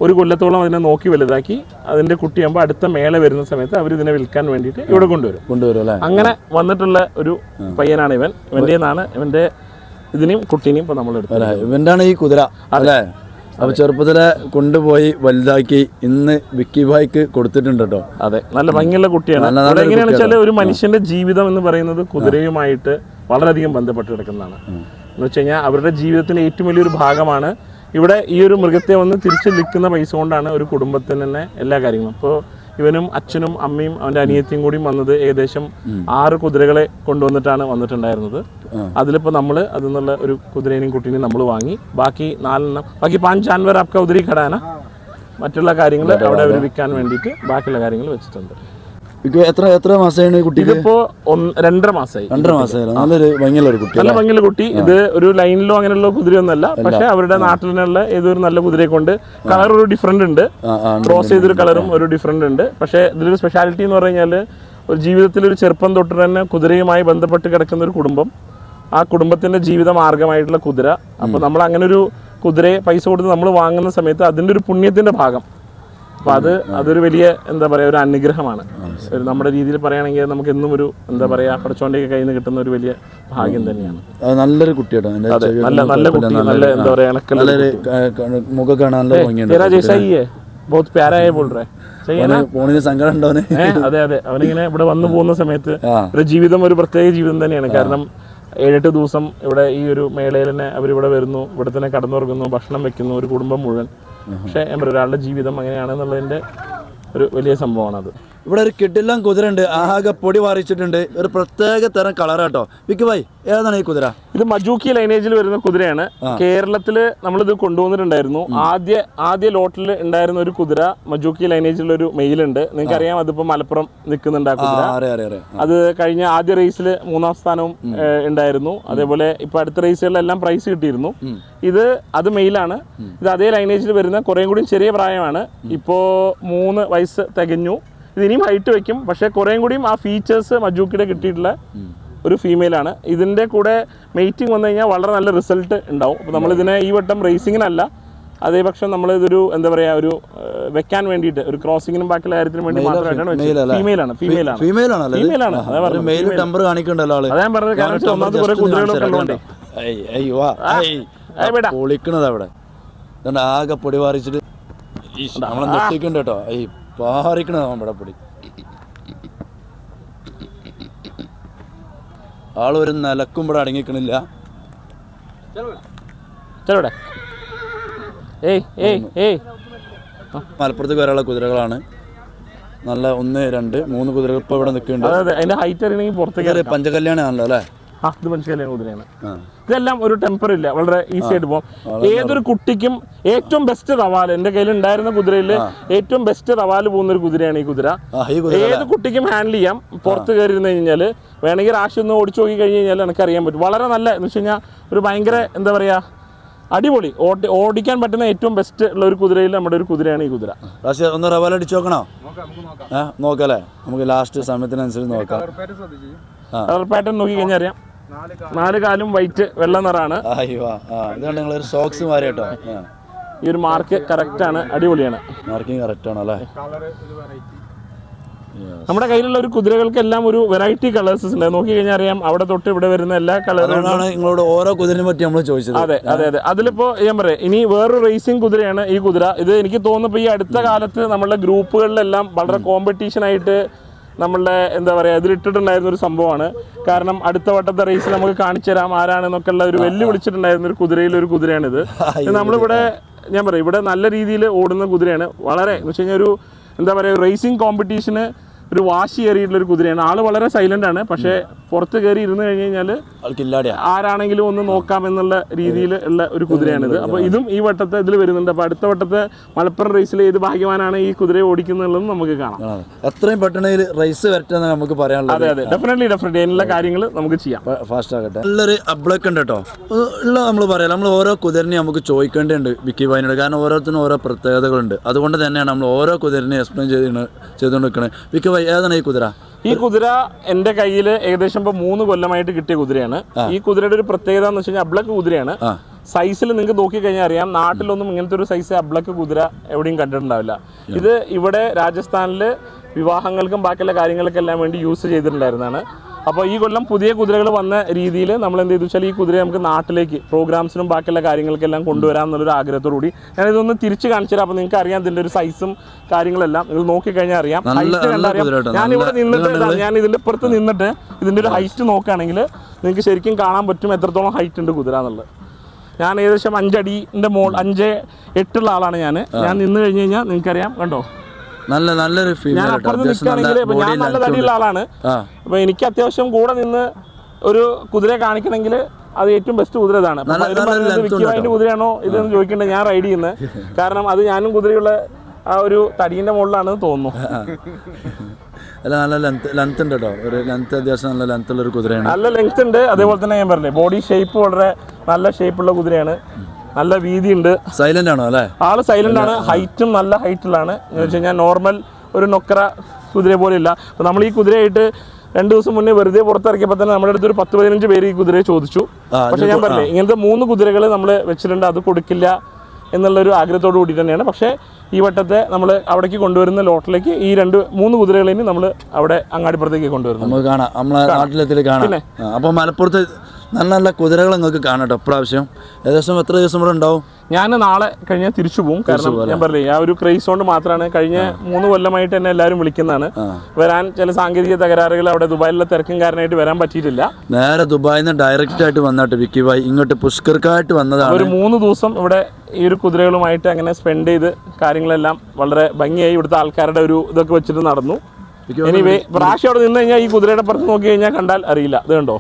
ഒരു കൊല്ലത്തോളം അതിനെ നോക്കി വലുതാക്കി അതിന്റെ കുട്ടിയാകുമ്പോൾ അടുത്ത മേള വരുന്ന സമയത്ത് അവർ ഇതിനെ വിൽക്കാൻ വേണ്ടിയിട്ട് ഇവിടെ കൊണ്ടുവരും. കൊണ്ടുവരും അല്ലേ? അങ്ങനെ വന്നിട്ടുള്ള ഒരു പയ്യനാണ് ഇവൻ. ഇവന്റെ നിന്നാണ് ഇവന്റെ ഇതിനെയും കുട്ടീനെയും ഇപ്പൊ നമ്മൾ എടുത്തു ഇവന്റാണ് ഈ കുതിര അല്ലേ? അപ്പൊ ചെറുപ്പത്തിലെ കൊണ്ടുപോയി വലുതാക്കി ഇന്ന് വിക്കി ഭായ്ക്ക് കൊടുത്തിട്ടുണ്ട് കേട്ടോ. അതെ. നല്ല ഭംഗിയുള്ള കുട്ടിയാണ്. എങ്ങനെയാണെന്ന് വെച്ചാൽ ഒരു മനുഷ്യന്റെ ജീവിതം എന്ന് പറയുന്നത് കുതിരയുമായിട്ട് വളരെയധികം ബന്ധപ്പെട്ട് കിടക്കുന്നതാണ്. എന്ന് വെച്ച് കഴിഞ്ഞാൽ അവരുടെ ജീവിതത്തിന്റെ ഏറ്റവും വലിയൊരു ഭാഗമാണ്. ഇവിടെ ഈ ഒരു മൃഗത്തെ വന്ന് തിരിച്ചു നിൽക്കുന്ന പൈസ കൊണ്ടാണ് ഒരു കുടുംബത്തിന് തന്നെ എല്ലാ കാര്യങ്ങളും. അപ്പോൾ ഇവനും അച്ഛനും അമ്മയും അവന്റെ അനിയത്തിയും കൂടി വന്നത് ഏകദേശം ആറ് കുതിരകളെ കൊണ്ടുവന്നിട്ടാണ് വന്നിട്ടുണ്ടായിരുന്നത്. അതിലിപ്പോൾ നമ്മൾ അതിൽ നിന്നുള്ള ഒരു കുതിരേനെയും കുട്ടീനെയും നമ്മൾ വാങ്ങി. ബാക്കി നാലെണ്ണം ബാക്കി പാഞ്ച് ജാൻവർ ആപ്ക ഉതിരി കടാന മറ്റുള്ള കാര്യങ്ങൾ അവിടെ അവർ വിൽക്കാൻ വേണ്ടിയിട്ട് ബാക്കിയുള്ള കാര്യങ്ങൾ വെച്ചിട്ടുണ്ട്. എത്ര എത്ര മാസമാണ് കുട്ടിക്ക്? ഇതിപ്പോ രണ്ടര മാസമായി രണ്ടര മാസമായില്ല നല്ലൊരു ഭംഗിയുള്ള ഒരു കുട്ടി നല്ല ഭംഗിയുള്ള കുട്ടി. ഇത് ഒരു ലൈനിലോ അങ്ങനെയുള്ള കുതിരയൊന്നുമല്ല. പക്ഷെ അവരുടെ നാട്ടിലുള്ള ഏതൊരു നല്ല കുതിരയെ കൊണ്ട് കളർ ഒരു ഡിഫറെന്റ് ഉണ്ട്. ക്രോസ് ചെയ്തൊരു കളറും ഒരു ഡിഫറെന്റ് ഉണ്ട്. പക്ഷെ ഇതിലൊരു സ്പെഷ്യാലിറ്റി എന്ന് പറഞ്ഞു കഴിഞ്ഞാൽ ഒരു ജീവിതത്തിൽ ഒരു ചെറുപ്പം തൊട്ട് തന്നെ കുതിരയുമായി ബന്ധപ്പെട്ട് കിടക്കുന്ന ഒരു കുടുംബം ആ കുടുംബത്തിന്റെ ജീവിത മാർഗമായിട്ടുള്ള കുതിര. അപ്പൊ നമ്മൾ അങ്ങനെ ഒരു കുതിരയെ പൈസ കൊടുത്ത് നമ്മൾ വാങ്ങുന്ന സമയത്ത് അതിന്റെ ഒരു പുണ്യത്തിന്റെ ഭാഗം. അപ്പൊ അത് അതൊരു വലിയ എന്താ പറയാ ഒരു അനുഗ്രഹമാണ്. നമ്മുടെ രീതിയിൽ പറയുകയാണെങ്കിൽ നമുക്ക് എന്നും ഒരു എന്താ പറയാ പടച്ചോന്റെ കയ്യിൽ നിന്ന് കിട്ടുന്ന ഒരു വലിയ ഭാഗ്യം തന്നെയാണ്. നല്ലൊരു കുട്ടിയാണ് നല്ല നല്ല നല്ല അതെ അതെ. അവനിങ്ങനെ ഇവിടെ വന്നു പോകുന്ന സമയത്ത് ഒരു ജീവിതം ഒരു പ്രത്യേക ജീവിതം തന്നെയാണ്. കാരണം ഏഴെട്ട് ദിവസം ഇവിടെ ഈ ഒരു മേളയിൽ തന്നെ അവരിവിടെ വരുന്നു. ഇവിടെ തന്നെ കടന്നുറങ്ങുന്നു ഭക്ഷണം വെക്കുന്നു ഒരു കുടുംബം മുഴുവൻ. പക്ഷേ ഒരാളുടെ ജീവിതം അങ്ങനെയാണെന്നുള്ളതിന്റെ ഒരു വലിയ സംഭവമാണ് അത് ഇവിടെ ഒരു കിട്ടില്ലാം കുതിര ഉണ്ട് ആകെ പൊടി വാറിച്ചിട്ടുണ്ട് ഒരു പ്രത്യേക തരം കളറാട്ടോ വിക്കി ഭായ് ഏതാണ് ഈ കുതിര? ഇത് മജൂക്കി ലൈനേജിൽ വരുന്ന കുതിരയാണ്. കേരളത്തിൽ ഇത് കൊണ്ടുവന്നിട്ടുണ്ടായിരുന്നു. ആദ്യ ആദ്യ ലോട്ടിൽ ഉണ്ടായിരുന്ന ഒരു കുതിര മജൂക്കി ലൈനേജിലുള്ള ഒരു മെയിലുണ്ട്. നിങ്ങൾക്ക് അറിയാം അതിപ്പോ മലപ്പുറം നിൽക്കുന്നുണ്ട് ആ കുതിര. അത് കഴിഞ്ഞ ആദ്യ റേസിൽ മൂന്നാം സ്ഥാനവും ഉണ്ടായിരുന്നു. അതേപോലെ ഇപ്പൊ അടുത്ത റേസുകളിലെല്ലാം പ്രൈസ് കിട്ടിയിരുന്നു. ഇത് അത് മെയിലാണ്. ഇത് അതേ ലൈനേജിൽ വരുന്ന കുറേ കൂടി ചെറിയ പ്രായമാണ്. ഇപ്പോ മൂന്ന് വയസ്സ് തികഞ്ഞു. ഇത് ഇനിയും ഹൈറ്റ് വെക്കും. പക്ഷേ കുറേം കൂടിയും ആ ഫീച്ചേഴ്സ് മജൂക്കിയുടെ കിട്ടിയിട്ടുള്ള ഒരു ഫീമെയിലാണ് ഇതിന്റെ കൂടെ മെയ്റ്റിംഗ് വന്നു കഴിഞ്ഞാൽ വളരെ നല്ല റിസൾട്ട് ഉണ്ടാവും. അപ്പോൾ നമ്മളിതിനെ ഈ വട്ടം റേസിങ്ങിനല്ല അതേപക്ഷം നമ്മൾ ഇതൊരു എന്താ പറയാ ഒരു വെക്കാൻ വേണ്ടിയിട്ട് ഒരു ക്രോസിങ്ങിനും ബാക്കിയുള്ള കാര്യത്തിനും വേണ്ടി മാത്രമായിട്ടാണ്? ഫീമെയിലാണ് ഫീമെയിലാണ് അതാ പറഞ്ഞത്. ഞാൻ കാരണം ഒന്നാമത് കുറെ കുതിരകളൊക്കെ ഉള്ളതുകൊണ്ടേ. പൊളിക്കണത് അവിടെ ആകെ പൊടി നമ്മളെ നെട്ടിക്കുണ്ട് കേട്ടോ. പാറിക്കണത് നമ്മുടെ പൊടി. ആൾ ഒരു നിലക്കും ഇവിടെ അടങ്ങിക്കണില്ല. ചെറുവിടെ ഏയ് ഏയ് ഏയ്. മലപ്പുറത്തേക്ക് വരാനുള്ള കുതിരകളാണ്. നല്ല ഒന്ന് രണ്ട് മൂന്ന് കുതിരകൾ ഇപ്പൊ ഇവിടെ നിൽക്കുന്നുണ്ട്. അതെ അതെ അതിന്റെ ഹൈറ്റ് അറിയണമെങ്കിൽ പുറത്തേക്ക് പഞ്ചകല്യാണി ആണല്ലോ അല്ലേ? ആ മനുഷ്യ കല്യാണ കുതിരയാണ് ഇതെല്ലാം ഒരു ടെമ്പർ ഇല്ല. വളരെ ഈസി ആയിട്ട് പോകും ഏതൊരു കുട്ടിക്കും ഏറ്റവും ബെസ്റ്റ് റവാൽ എന്റെ കയ്യിൽ ഉണ്ടായിരുന്ന കുതിരയിൽ ഏറ്റവും ബെസ്റ്റ് റവാൽ പോകുന്ന ഒരു കുതിരയാണ് ഈ കുതിര. ആ ഈ കുതിര ഏത് കുട്ടിക്കും ഹാൻഡിൽ ചെയ്യാം. പുറത്ത് കയറി ഇരുന്ന് കഴിഞ്ഞാൽ വേണമെങ്കിൽ റാഷി ഒന്ന് ഓടിച്ചു നോക്കി കഴിഞ്ഞ് കഴിഞ്ഞാൽ എനിക്ക് അറിയാൻ പറ്റും. വളരെ നല്ല എന്ന് വെച്ച് കഴിഞ്ഞാൽ ഒരു ഭയങ്കര എന്താ പറയാ അടിപൊളി. ഓടി ഓടിക്കാൻ പറ്റുന്ന ഏറ്റവും ബെസ്റ്റ് ഉള്ള ഒരു കുതിരയിൽ നമ്മുടെ ഒരു കുതിരയാണ് ഈ കുതിര. ഒന്ന് റവാല അടിച്ചു നോക്കണോ? നോക്കാം നോക്കല്ലേ നമുക്ക് ലാസ്റ്റ് സമയത്തിനനുസരിച്ച് നോക്കാം. കളർ പാറ്റേൺ നോക്കി കഴിഞ്ഞാൽ അറിയാം. നാല് കാലും വൈറ്റ് വെള്ള നിറാണ് അയ്യോ ആ ഇതാണ് സോക്സ് മാറി കേട്ടോ. ഈ ഒരു മാർക്ക് കറക്റ്റ് ആണ് അടിപൊളിയാണ്. മാർക്കിംഗ് കറക്റ്റ് ആണ് അല്ലേ? നമ്മുടെ കയ്യിലുള്ള ഒരു കുതിരകൾക്കെല്ലാം ഒരു വെറൈറ്റി കളേഴ്സ് ഉണ്ട്. നോക്കി കഴിഞ്ഞാൽ അറിയാം അവിടെ തൊട്ട് ഇവിടെ വരുന്ന എല്ലാ കളറുകളും നിങ്ങളോട് ഓരോ കുതിരനെ പറ്റി നമ്മൾ ചോദിച്ചത്. അതെ അതെ അതെ. അതിലിപ്പോ ഞാൻ പറയാം ഇനി വേറൊരു റേസിംഗ് കുതിരയാണ് ഈ കുതിര. ഇത് എനിക്ക് തോന്നുന്നു ഈ അടുത്ത കാലത്ത് നമ്മളുടെ ഗ്രൂപ്പുകളിലെല്ലാം വളരെ കോമ്പറ്റീഷൻ ആയിട്ട് നമ്മളുടെ എന്താ പറയുക ഇതിലിട്ടിട്ടുണ്ടായിരുന്ന ഒരു സംഭവമാണ്. കാരണം അടുത്ത വട്ടത്തെ റേസിൽ നമുക്ക് കാണിച്ചു തരാം ആരാണെന്നൊക്കെ ഉള്ള ഒരു വെല്ലു വിളിച്ചിട്ടുണ്ടായിരുന്ന ഒരു കുതിരയിൽ ഒരു കുതിരയാണിത് ഇത്. നമ്മളിവിടെ ഞാൻ പറയാം ഇവിടെ നല്ല രീതിയിൽ ഓടുന്ന കുതിരയാണ്. വളരെ എന്ന് വെച്ച് കഴിഞ്ഞാൽ ഒരു എന്താ പറയുക റേസിംഗ് കോമ്പറ്റീഷന് ഒരു വാശി കയറിയിട്ടുള്ള ഒരു കുതിരയാണ്. ആൾ വളരെ സൈലന്റ് ആണ്. പക്ഷേ പുറത്ത് കയറി ഇരുന്ന് കഴിഞ്ഞ് കഴിഞ്ഞാൽ ആരാണെങ്കിലും ഒന്ന് നോക്കാം എന്നുള്ള രീതിയിൽ ഉള്ള ഒരു കുതിരയാണിത്. അപ്പോൾ ഇതും ഈ വട്ടത്തെ ഇതിൽ വരുന്നുണ്ട്. അപ്പോൾ അടുത്ത വട്ടത്തെ മലപ്പുറം റേസിൽ ഏത് ഭാഗ്യവാനാണ് ഈ കുതിരയെ ഓടിക്കുന്നുള്ളതും നമുക്ക് കാണാം. എത്രയും പെട്ടെന്ന് റേസ് വരട്ടെന്ന് നമുക്ക് പറയാനുള്ളത്. അതെ അതെ. ഡെഫിനറ്റ്ലി ഡെഫിനറ്റ്ലി എല്ലാ കാര്യങ്ങൾ നമുക്ക് ചെയ്യാം. ഫാസ്റ്റ് ആകട്ടെ. നല്ലൊരു അബ്ലൊക്കെ ഉണ്ട് കേട്ടോ ഉള്ള നമ്മൾ പറയാം. നമ്മൾ ഓരോ കുതിരനെ നമുക്ക് ചോദിക്കേണ്ടതുണ്ട് വിക്കി ബായിനോട് കാരണം ഓരോരുത്തരും ഓരോ പ്രത്യേകതകളുണ്ട്. അതുകൊണ്ട് തന്നെയാണ് നമ്മൾ ഓരോ കുതിരനെ എക്സ്പ്ലെയിൻ ചെയ്ത് ചെയ്തുകൊണ്ട് നിൽക്കുന്നത് വിക്കി ഏതാണ് ഈ കുതിര? ഈ കുതിര എന്റെ കയ്യിൽ ഏകദേശം ഇപ്പോൾ മൂന്ന് കൊല്ലമായിട്ട് കിട്ടിയ കുതിരയാണ്. ഈ കുതിരയുടെ ഒരു പ്രത്യേകത എന്ന് വെച്ച് കഴിഞ്ഞാൽ അബ്ലക്ക് കുതിരയാണ്. സൈസിൽ നിങ്ങൾക്ക് നോക്കിക്കഴിഞ്ഞാൽ അറിയാം. നാട്ടിലൊന്നും ഇങ്ങനത്തെ ഒരു സൈസ് അബ്ലക്ക് കുതിര എവിടെയും കണ്ടിട്ടുണ്ടാവില്ല. ഇത് ഇവിടെ രാജസ്ഥാനിൽ വിവാഹങ്ങൾക്കും ബാക്കിയുള്ള കാര്യങ്ങൾക്കെല്ലാം വേണ്ടി യൂസ് ചെയ്തിട്ടുണ്ടായിരുന്നതാണ്. അപ്പോൾ ഈ കൊല്ലം പുതിയ കുതിരകൾ വന്ന രീതിയിൽ നമ്മൾ എന്ത് ചെയ്തു? വെച്ചാൽ ഈ കുതിരയെ നമുക്ക് നാട്ടിലേക്ക് പ്രോഗ്രാംസിനും ബാക്കിയുള്ള കാര്യങ്ങൾക്കെല്ലാം കൊണ്ടുവരാം എന്നുള്ളൊരു ആഗ്രഹത്തോടു കൂടി ഞാനിതൊന്ന് തിരിച്ച് കാണിച്ചു തരാം അപ്പോൾ നിങ്ങൾക്ക് അറിയാം ഇതിന്റെ ഒരു സൈസും കാര്യങ്ങളെല്ലാം. നിങ്ങൾ നോക്കിക്കഴിഞ്ഞാൽ അറിയാം. ഹൈറ്റ് കണ്ടറിയാം ഞാൻ നല്ല- നിന്നിട്ട് ഞാൻ ഇതിന്റെ പുറത്ത് നിന്നിട്ട് ഇതിന്റെ ഒരു ഹൈറ്റ് നോക്കുകയാണെങ്കിൽ നിങ്ങൾക്ക് ശരിക്കും കാണാൻ പറ്റും എത്രത്തോളം ഹൈറ്റ് ഉണ്ട് കുതിര എന്നുള്ളത്. ഞാൻ ഏകദേശം അഞ്ചടിന്റെ മോൾ അഞ്ച് എട്ടുള്ള ആളാണ് ഞാൻ. ഞാൻ നിന്ന് കഴിഞ്ഞ് കഴിഞ്ഞാൽ നിങ്ങൾക്കറിയാം. കണ്ടോ? നല്ല നല്ലൊരു ഞാൻ അപ്പുറത്ത് നിൽക്കുകയാണെങ്കിൽ ഇപ്പൊ ഞാൻ നല്ല തടിയുള്ള ആളാണ്. അപ്പൊ എനിക്ക് അത്യാവശ്യം കൂടെ നിന്ന് ഒരു കുതിരയെ കാണിക്കണമെങ്കിൽ അത് ഏറ്റവും ബെസ്റ്റ് കുതിര ഇതാണ് അപ്പൊ നല്ല- പലരും നല്ല പറയുന്നത് length വിക്കി ഉണ്ട്? വായിന്റെ കുതിരയാണോ ഇതെന്ന് ചോദിക്കേണ്ടത് ഞാൻ റൈഡ് ചെയ്യുന്നത്. കാരണം അത് ഞാനും കുതിരയുള്ള ആ ഒരു തടീന്റെ മുകളിലാണെന്ന് തോന്നുന്നു. അല്ല നല്ല ലെങ്ത് ലെങ്ത് ഉണ്ട് കേട്ടോ. ഒരു ലെങ്ത് അത്യാവശ്യം നല്ല ലെങ്ത് ഉള്ള ഒരു കുതിരയാണ്. നല്ല ലെങ്ത് ഉണ്ട്. അതേപോലെ തന്നെ ഞാൻ പറഞ്ഞില്ലേ ബോഡി ഷേപ്പ് വളരെ നല്ല ഷേപ്പുള്ള കുതിരയാണ്. നല്ല വീതിയുണ്ട്. സൈലന്റ് ആണോ അല്ലേ? ആൾ സൈലന്റ് ആണ്. ഹൈറ്റും നല്ല ഹൈറ്റിലാണ് എന്ന് വെച്ച് കഴിഞ്ഞാൽ നോർമൽ ഒരു നൊക്കറ കുതിര പോലെ ഇല്ല അപ്പോൾ നമ്മൾ ഈ കുതിരയായിട്ട് രണ്ട് ദിവസം മുന്നേ വെറുതെ പുറത്തിറക്കിയപ്പോൾ തന്നെ നമ്മുടെ അടുത്ത് ഒരു പത്ത് പതിനഞ്ച് പേര് ഈ കുതിരയെ ചോദിച്ചു. പക്ഷെ ഞാൻ പറഞ്ഞു ഇങ്ങനത്തെ മൂന്ന് കുതിരകൾ നമ്മൾ വെച്ചിട്ടുണ്ട്. അത് കൊടുക്കില്ല എന്നുള്ളൊരു ആഗ്രഹത്തോടു കൂടി തന്നെയാണ്. പക്ഷേ ഈ വട്ടത്തെ നമ്മൾ അവിടേക്ക് കൊണ്ടുവരുന്ന ലോട്ടിലേക്ക് ഈ രണ്ട് മൂന്ന് കുതിരകളെയും നമ്മൾ അവിടെ അങ്ങാടിപ്പുറത്തേക്ക് കൊണ്ടുവരുന്നു നമുക്ക് കാണാം. നമ്മളെ നാട്ടിലെത്തി കാണാം. അപ്പോൾ മലപ്പുറത്ത് നല്ല നല്ല കുതിരകൾ നിങ്ങൾക്ക് കാണാം കേട്ടോ ഇപ്രാവശ്യം. ഏകദേശം എത്ര ദിവസം ഇവിടെ ഉണ്ടാവും? ഞാൻ നാളെ കഴിഞ്ഞാൽ തിരിച്ചു പോകും കാരണം ഞാൻ പറഞ്ഞില്ലേ ആ ഒരു ക്രൈസ് കൊണ്ട് മാത്രമാണ് കഴിഞ്ഞ മൂന്ന് കൊല്ലമായിട്ട് എന്നെ എല്ലാവരും വിളിക്കുന്നതാണ്. വരാൻ ചില സാങ്കേതിക തകരാറുകൾ അവിടെ ദുബായിലെ തിരക്കും കാരണമായിട്ട് വരാൻ പറ്റിയിട്ടില്ല. നേരെ ദുബായിൽ നിന്ന് ഡയറക്റ്റ് ആയിട്ട് വന്നിട്ട് വിക്കി ഭായ്. ഇങ്ങോട്ട് പുഷ്കർക്കായിട്ട് വന്നതാണ്. ഒരു മൂന്ന് ദിവസം ഇവിടെ ഈ ഒരു കുതിരകളുമായിട്ട് അങ്ങനെ സ്പെൻഡ് ചെയ്ത് കാര്യങ്ങളെല്ലാം വളരെ ഭംഗിയായി ഇവിടുത്തെ ആൾക്കാരുടെ ഒരു ഇതൊക്കെ വെച്ചിട്ട് നടന്നു. എനിവേ പ്രാവശ്യം അവിടെ നിന്ന് കഴിഞ്ഞാൽ ഈ കുതിരയുടെ പുറത്ത് നോക്കി കഴിഞ്ഞാൽ കണ്ടാൽ അറിയില്ല. ഇത് കണ്ടോ?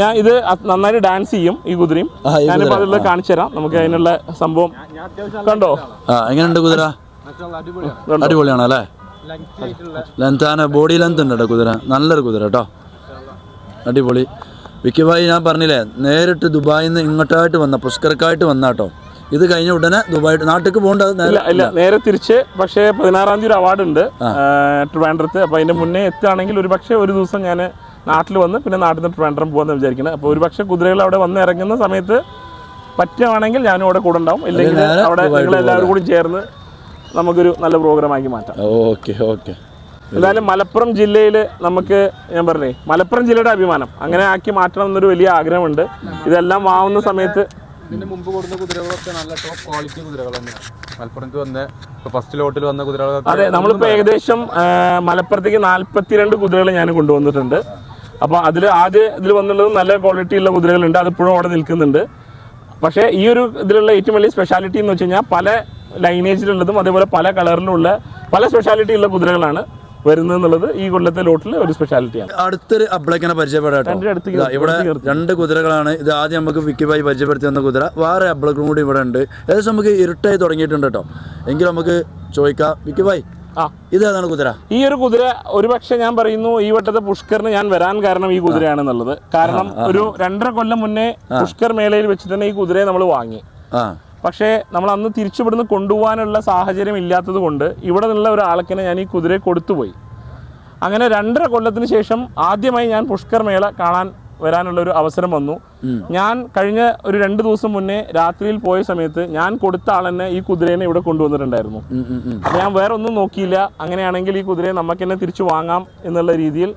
ഞാൻ ഇത് നന്നായി നന്നായിട്ട് ഡാൻസ് ചെയ്യും ഈ കുതിരയും. അതിൽ ഞാനിപ്പോൾ അതിലുള്ള കാണിച്ചു തരാം. നമുക്ക് അതിനുള്ള സംഭവം കണ്ടോ? ആ എങ്ങനെയുണ്ട് കുതിര? അടിപൊളിയാണ് അല്ലേ? ലെങ്ത് ആണ് ബോഡി ലെങ്ത് ഉണ്ട് കേട്ടോ കുതിര. നല്ലൊരു കുതിര കേട്ടോ അടിപൊളി. വിക്കി ഭായി ഞാൻ പറഞ്ഞില്ലേ നേരിട്ട് ദുബായിൽ നിന്ന് ഇങ്ങോട്ടായിട്ട് വന്ന പുഷ്കർക്കായിട്ട് വന്ന കേട്ടോ ഇത് കഴിഞ്ഞ ഉടനെ ദുബായി നാട്ടിലേക്ക് പോകേണ്ടത് നേരെ തിരിച്ച് പക്ഷേ പതിനാറാം തീയതി ഒരു അവാർഡ് ഉണ്ട് ട്രിവാൻഡ്രത്ത്. അപ്പോൾ അതിന്റെ മുന്നേ എത്തുകയാണെങ്കിൽ ഒരു പക്ഷേ ഒരു ദിവസം ഞാൻ നാട്ടിൽ വന്ന് പിന്നെ നാട്ടിൽ നിന്ന് ട്രിവാൻഡ്രം പോകാന്ന് വിചാരിക്കുന്നത് അപ്പോൾ ഒരുപക്ഷെ കുതിരകൾ അവിടെ വന്ന് ഇറങ്ങുന്ന സമയത്ത് പറ്റുകയാണെങ്കിൽ ഞാനും അവിടെ കൂടെ ഉണ്ടാവും. ഇല്ലെങ്കിൽ അവിടെ നിങ്ങൾ എല്ലാവരും കൂടി ചേർന്ന് നമുക്കൊരു നല്ല പ്രോഗ്രാം ആക്കി മാറ്റാം. Okay okay. എന്തായാലും മലപ്പുറം ജില്ലയിൽ നമുക്ക് ഞാൻ പറഞ്ഞേ മലപ്പുറം ജില്ലയുടെ അഭിമാനം. അങ്ങനെ ആക്കി മാറ്റണം എന്നൊരു വലിയ ആഗ്രഹമുണ്ട്. ഇതെല്ലാം വാങ്ങുന്ന സമയത്ത് ഇതിന്റെ മുമ്പ് കൊടുത്ത കുതിരകളൊക്കെ നല്ല ടോപ്പ് ക്വാളിറ്റി കുതിരകൾ തന്നെയാണ് മലപ്പുറത്ത് വന്ന ഫസ്റ്റ് ലോട്ടിൽ വന്ന അതെ നമ്മളിപ്പോൾ ഏകദേശം മലപ്പുറത്തേക്ക് നാല്പത്തിരണ്ട് കുതിരകൾ ഞാൻ കൊണ്ടുവന്നിട്ടുണ്ട്. അപ്പോൾ അതിൽ ആദ്യ ഇതിൽ വന്നുള്ളത് നല്ല ക്വാളിറ്റി ഉള്ള കുതിരകളുണ്ട്. അതിപ്പോഴും അവിടെ നിൽക്കുന്നുണ്ട്. പക്ഷേ ഈ ഒരു ഇതിലുള്ള ഏറ്റവും വലിയ സ്പെഷ്യാലിറ്റി എന്ന് വെച്ച് കഴിഞ്ഞാൽ പല ലൈനേജിലുള്ളതും അതേപോലെ പല കളറിലുള്ള പല സ്പെഷ്യാലിറ്റി ഉള്ള കുതിരകളാണ് വരുന്നത് എന്നുള്ളത് ഈ കൊല്ലത്തെ ലോട്ടിൽ ഒരു സ്പെഷ്യാലിറ്റിയാണ് അടുത്തൊരു അബ്ലക്കിനെ പരിചയപ്പെടാം ഇവിടെ. രണ്ട് കുതിരകളാണ്. ഇത് ആദ്യം നമുക്ക് വിക്കിബായി പരിചയപ്പെടുത്തി വന്ന കുതിര. വേറെ അബ്ലക്കും കൂടി ഇവിടെ ഉണ്ട്. ഏകദേശം നമുക്ക് ഇരുട്ടായി തുടങ്ങിയിട്ടുണ്ട് കേട്ടോ. എങ്കിൽ നമുക്ക് ചോദിക്കാം. വിക്കി ആ. ഇതേതാണ് കുതിര? ഈ ഒരു കുതിര ഒരുപക്ഷെ ഞാൻ പറയുന്നു ഈ വട്ടത്തെ പുഷ്കറിന് ഞാൻ വരാൻ കാരണം ഈ കുതിരയാണെന്നുള്ളത്. കാരണം ഒരു രണ്ടര കൊല്ലം മുന്നേ പുഷ്കർ മേളയിൽ വെച്ച് തന്നെ ഈ കുതിരയെ നമ്മൾ വാങ്ങി. പക്ഷേ നമ്മൾ അന്ന് തിരിച്ചുവിടുന്ന് കൊണ്ടുപോകാനുള്ള സാഹചര്യം ഇല്ലാത്തത് കൊണ്ട് ഇവിടെ നിന്നുള്ള ഒരാൾക്കിനെ ഞാൻ ഈ കുതിരയെ കൊടുത്തുപോയി. അങ്ങനെ രണ്ടര കൊല്ലത്തിന് ശേഷം ആദ്യമായി ഞാൻ പുഷ്കർ മേള കാണാൻ വരാനുള്ള ഒരു അവസരം വന്നു. ഞാൻ കഴിഞ്ഞ ഒരു രണ്ട് ദിവസം മുന്നേ രാത്രിയിൽ പോയ സമയത്ത് ഞാൻ കൊടുത്ത ആളെന്നെ ഈ കുതിരേനെ ഇവിടെ കൊണ്ടുവന്നിട്ടുണ്ടായിരുന്നു. ഞാൻ വേറെ ഒന്നും നോക്കിയില്ല. അങ്ങനെയാണെങ്കിൽ ഈ കുതിരയെ നമുക്ക് തന്നെ തിരിച്ചു വാങ്ങാം എന്നുള്ള രീതിയിൽ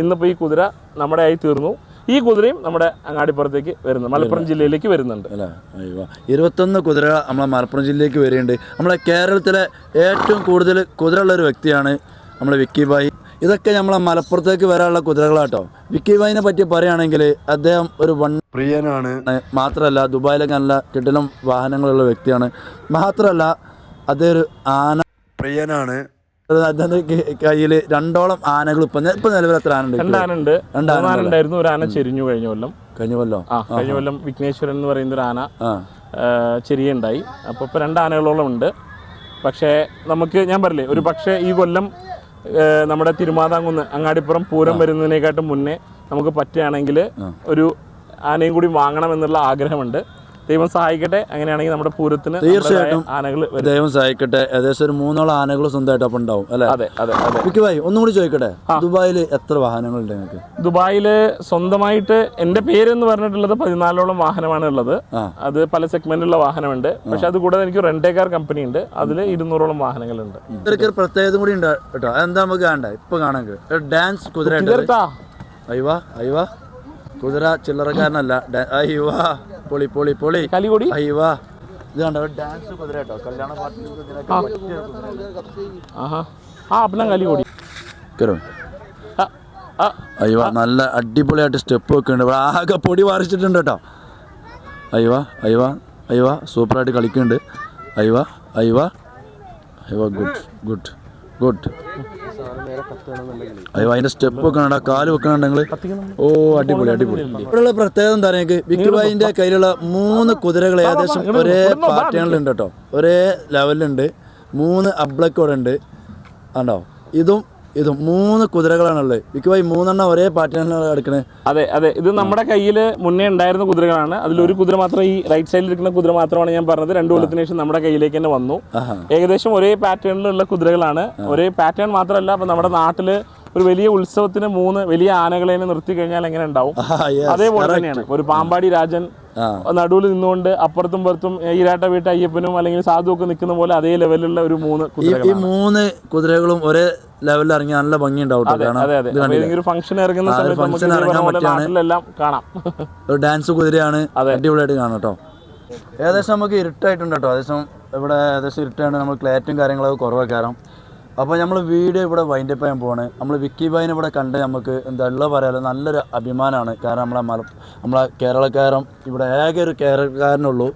ഇന്നിപ്പോൾ ഈ കുതിര നമ്മുടെ ആയി തീർന്നു. ഈ കുതിരയും നമ്മുടെ അങ്ങാടിപ്പുറത്തേക്ക് വരുന്നു. മലപ്പുറം ജില്ലയിലേക്ക് വരുന്നുണ്ട്. ഇരുപത്തൊന്ന് കുതിര നമ്മളെ മലപ്പുറം ജില്ലയിലേക്ക് വരികയുണ്ട്. നമ്മളെ കേരളത്തിലെ ഏറ്റവും കൂടുതൽ കുതിര ഉള്ള ഒരു വ്യക്തിയാണ് നമ്മളെ വിക്കി ഭായി. ഇതൊക്കെ നമ്മളെ മലപ്പുറത്തേക്ക് വരാനുള്ള കുതിരകളാട്ടോ. വിക്കി വൈനെ പറ്റി പറയുകയാണെങ്കിൽ അദ്ദേഹം ഒരു വൺ പ്രിയനാണ്. മാത്രമല്ല ദുബായിലൊക്കെ നല്ല കിടിലം വാഹനങ്ങളുള്ള വ്യക്തിയാണ്. മാത്രമല്ല അദ്ദേഹം ഒരു ആന പ്രിയനാണ്. അദ്ദേഹത്തിന്റെ കയ്യിൽ രണ്ടോളം ആനകൾ ഇപ്പൊ ഇപ്പൊ നിലവിൽ എത്ര ആന ഉണ്ടായിരുന്നു. ഒരു ആന ചെരിഞ്ഞു കഴിഞ്ഞ കൊല്ലം. കഴിഞ്ഞ കൊല്ലം? ആ കഴിഞ്ഞ കൊല്ലം വിഘ്നേശ്വരൻ എന്ന് പറയുന്ന ഒരു ആന ചെരിയുണ്ടായി അപ്പോൾ ഇപ്പൊ രണ്ട് ആനകളോളം ഉണ്ട്. പക്ഷേ നമുക്ക് ഞാൻ പറയില്ലേ ഒരു പക്ഷേ ഈ കൊല്ലം നമ്മുടെ തിരുമാതാംകുന്ന് അങ്ങാടിപ്പുറം പൂരം വരുന്നതിനേക്കാട്ടും മുന്നേ നമുക്ക് പറ്റുകയാണെങ്കിൽ ഒരു ആനയും കൂടി വാങ്ങണം എന്നുള്ള ആഗ്രഹമുണ്ട്. ദൈവം സഹായിക്കട്ടെ. അങ്ങനെയാണെങ്കിൽ നമ്മുടെ പൂരത്തിന് തീർച്ചയായിട്ടും. ആനകൾ ദൈവം സഹായിക്കട്ടെ. ഏകദേശം ഒരു മൂന്നോളം ആനകൾ സ്വന്തമായിട്ട് അപ്പം ഉണ്ടാവും അല്ലെ? അതെ അതെ അതെ. വിക്കി ഒന്നും കൂടി ചോദിക്കട്ടെ? ദുബായിൽ എത്ര വാഹനങ്ങളുണ്ട് നിങ്ങൾക്ക്? ദുബായിൽ സ്വന്തമായിട്ട് എന്റെ പേര് എന്ന് പറഞ്ഞിട്ടുള്ളത് പതിനാലോളം വാഹനമാണ് ഉള്ളത്. അത് പല സെഗ്മെന്റിലുള്ള വാഹനമുണ്ട്. പക്ഷെ അത് കൂടാതെ എനിക്ക് റെന്റേ കാർ കമ്പനി ഉണ്ട്. അതിൽ ഇരുന്നൂറോളം വാഹനങ്ങളുണ്ട്. പ്രത്യേകത കൂടി ഉണ്ട് കേട്ടോ. എന്താ നമുക്ക് കാണണ്ടേ? ഇപ്പൊ കാണാൻ ഡാൻസ് കുതിര അയ്യോ അയ്യോ അയ്യവാ അയ്യവാ. കുതിര ചില്ലറക്കാരനല്ല. അയ്യവാ. പൊളി പൊളി പൊളി. കലികൊടി? അയ്യവാ. ഇത് കണ്ടോ ഡാൻസ് കുതിര കേട്ടോ. കല്യാണ പാർട്ടി ആ. അപ്പം കലികൊടി. അയ്യവാ നല്ല അടിപൊളിയായിട്ട് സ്റ്റെപ്പ് ഒക്കെ ഇവിടെ ആകെ പൊടി വാറിച്ചിട്ടുണ്ട് കേട്ടോ. അയ്യോ അയ്യോ അയ്യോ സൂപ്പറായിട്ട് കളിക്കുന്നുണ്ട്. അയ്യോ അയ്യോ അയ്യോ ഗുഡ് ഗുഡ് ഗുഡ് അയ്യോ അതിന്റെ സ്റ്റെപ്പ് വെക്കണ കാൽ വെക്കണുണ്ടെങ്കിൽ ഓ അടിപൊളി അടിപൊളി. ഇവിടെയുള്ള പ്രത്യേകത എന്താ പറയുക ഭായിന്റെ കയ്യിലുള്ള മൂന്ന് കുതിരകൾ ഏകദേശം ഒരേ പാറ്റേണിലുണ്ട് കേട്ടോ. ഒരേ ലെവലിലുണ്ട് മൂന്ന് അബ്ലക്കോടുണ്ട്. ആണ്ടോ ഇതും ഇതും മൂന്ന് കുതിരകളാണുള്ളത്. മിക്കവാറും മൂന്നെണ്ണം ഒരേ പാറ്റേണിലാണ് എടുക്കണേ. അതെ അതെ. ഇത് നമ്മുടെ കയ്യിൽ മുന്നേ ഉണ്ടായിരുന്ന കുതിരകളാണ്. അതിലൊരു കുതിര മാത്രം ഈ റൈറ്റ് സൈഡിൽ ഇരിക്കുന്ന കുതിര മാത്രമാണ് ഞാൻ പറഞ്ഞത്. രണ്ടു കൊല്ലത്തിന് ശേഷം നമ്മുടെ കയ്യിലേക്ക് തന്നെ വന്നു. ഏകദേശം ഒരേ പാറ്റേണിലുള്ള കുതിരകളാണ്. ഒരേ പാറ്റേൺ മാത്രമല്ല അപ്പൊ നമ്മുടെ നാട്ടിൽ ഒരു വലിയ ഉത്സവത്തിന് മൂന്ന് വലിയ ആനകളെ നിർത്തി കഴിഞ്ഞാൽ എങ്ങനെ ഉണ്ടാവും? അതേപോലെ തന്നെയാണ്. ഒരു പാമ്പാടി രാജൻ നടുവിൽ നിന്നുകൊണ്ട് അപ്പുറത്തും പുറത്തും ഈരാട്ട വീട്ട അയ്യപ്പനും അല്ലെങ്കിൽ സാധു ഒക്കെ നിൽക്കുന്ന പോലെ അതേ ലെവലിലുള്ള ഒരു മൂന്ന് ഈ ഈ മൂന്ന് കുതിരകളും ഒരേ ലെവലിൽ ഇറങ്ങി നല്ല ഭംഗി ഉണ്ടാവും ഫംഗ്ഷൻ ഇറങ്ങുന്ന സമയത്ത് കാണാം. ഒരു ഡാൻസ് കുതിരയാണ്. അടിപൊളിയായിട്ട് കാണാം കേട്ടോ ഏകദേശം നമുക്ക് ഇരുട്ടായിട്ടുണ്ട് കേട്ടോ. ഏകദേശം ഇവിടെ ഏകദേശം ഇരുട്ടാണ് നമ്മൾ ക്ലാറ്റും കാര്യങ്ങളൊക്കെ കുറവൊക്കെ കാരണം അപ്പോൾ നമ്മൾ വീഡിയോ ഇവിടെ വൈൻഡ് അപ്പ് ചെയ്യാൻ പോവാണ്. നമ്മൾ വിക്കി ബായിനെ ഇവിടെ കണ്ട് നമുക്ക് എന്താ ഉള്ള പറയാലോ? നല്ലൊരു അഭിമാനമാണ് കാരണം നമ്മളെ മല നമ്മളെ കേരളക്കാരൻ ഇവിടെ ഏക ഒരു കേരളക്കാരനുള്ളൂ.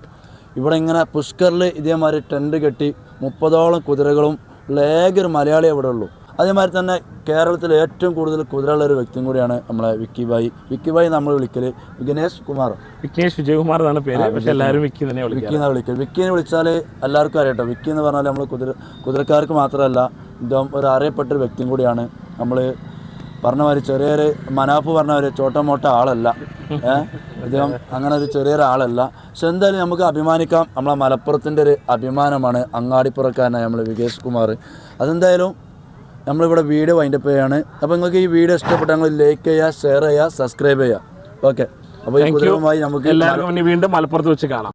ഇവിടെ ഇങ്ങനെ പുഷ്കറിൽ ഇതേമാതിരി ടെന്റ് കെട്ടി മുപ്പതോളം കുതിരകളും ഉള്ള ഏക ഒരു മലയാളി ഇവിടെ ഉള്ളൂ. അതേമാതിരി തന്നെ കേരളത്തിൽ ഏറ്റവും കൂടുതൽ കുതിരയുള്ള ഒരു വ്യക്തിയും കൂടിയാണ് നമ്മളെ വിക്കി ബായി. വിക്കി ബായി നമ്മൾ വിളിക്കൽ വിഘ്നേഷ് കുമാർ. വിഘ്നേഷ് വിജയകുമാർ എന്നാണ് പേര്. പക്ഷെ എല്ലാവരും വിക്കി തന്നെ എന്നാണ് വിളിക്കൽ വിക്കിനെ വിളിച്ചാൽ എല്ലാവർക്കും അറിയട്ടോ. വിക്കി എന്ന് പറഞ്ഞാൽ നമ്മൾ കുതിര കുതിരക്കാർക്ക് മാത്രമല്ല ഇദ്ദേഹം ഒരു അറിയപ്പെട്ട ഒരു വ്യക്തിയും കൂടിയാണ്. നമ്മൾ പറഞ്ഞ മാതിരി ചെറിയൊരു മനാഫ് പറഞ്ഞ ഒരു ചോട്ടമോട്ട ആളല്ല. ഏഹ് ഇദ്ദേഹം അങ്ങനെ ഒരു ചെറിയൊരു ആളല്ല. പക്ഷെ എന്തായാലും നമുക്ക് അഭിമാനിക്കാം. നമ്മളെ മലപ്പുറത്തിന്റെ ഒരു അഭിമാനമാണ് അങ്ങാടിപ്പുറക്കാരനായ നമ്മൾ വികേഷ് കുമാർ. അതെന്തായാലും നമ്മളിവിടെ വീഡിയോ വൈൻഡപ്പ് ചെയ്യാണ്. അപ്പോൾ നിങ്ങൾക്ക് ഈ വീഡിയോ ഇഷ്ടപ്പെട്ട ഞങ്ങൾ ലൈക്ക് ചെയ്യുക ഷെയർ ചെയ്യുക സബ്സ്ക്രൈബ് ചെയ്യുക ഓക്കെ അപ്പോൾ ഈ കുതിരവുമായി നമുക്ക് വീണ്ടും മലപ്പുറത്ത് വെച്ച് കാണാം.